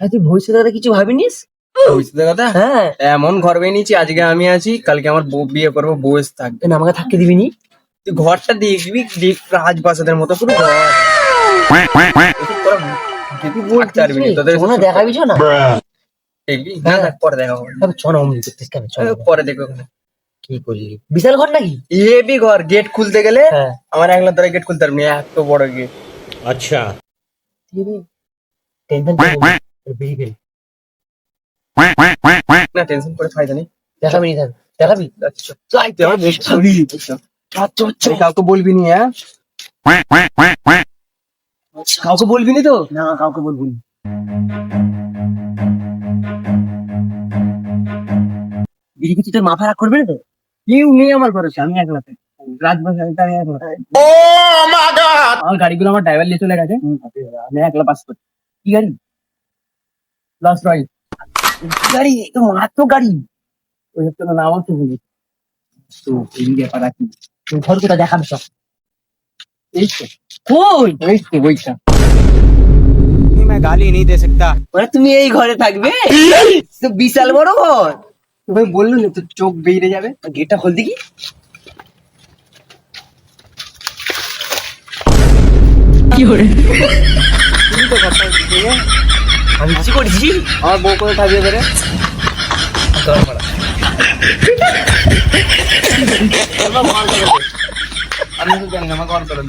হ্যাঁ তুই ভবিষ্যতের কথা কিছু ভাবিনিস? ভবিষ্যতের কথা? হ্যাঁ। এমন ঘর বেনিয়েছি আজকে আমি আছি কালকে আমার বউ বিয়ে করব বউ থাকবে। না আমাকে থাকতে দিবি নি। তুই ঘরটা দেখবি রাজপ্রাসাদের মতো পুরো ঘর। হ্যাঁ। পরে দেখা হবে পরে কি বিশাল ঘর নাকি? এবি ঘর গেট খুলতে গেলে হ্যাঁ। আমার একলা দ্বারা গেট খুলতে পারবি এত বড় গেট। আচ্ছা। টেনশন বেরিয়ে গেলি না টেনশন করে ফায়দা নেই দেখাবি নি দেখাবি। তাই তো আমার বেশ ছবি। আরে কাউকে বলবি নি হ্যাঁ? কাউকে বলবি নি তো? না কাউকে বলব না। বিড়ি কিছু তোর মাথা রাগ করবে না তো? কেউ নেই আমার ভরসা আমি একলাতে। একলা আমার গাড়িগুলো আমার ড্রাইভার নিয়ে চলে গেছে। আমি একলা পাস করছি গাড়ি লস রয়েল কি গাড়ি এ তো মারাত্মক গাড়ি ওই হচ্ছে না নামও তো বলি তো এই ব্যাপার আছে তুই ঘর কোথা দেখাবি সব এই তো কই এই তো বইটা मैं गाली नहीं दे सकता মানে তুমি এই ঘরে থাকবে তো বিশাল বড় ঘর তুমি বললো না তো চোখ বেরিয়ে যাবে গেটটা খোল দেখি আমি কি করেছি? আমার বউ করে থাকবে এবারে আমি জানি আমাকে অন করে।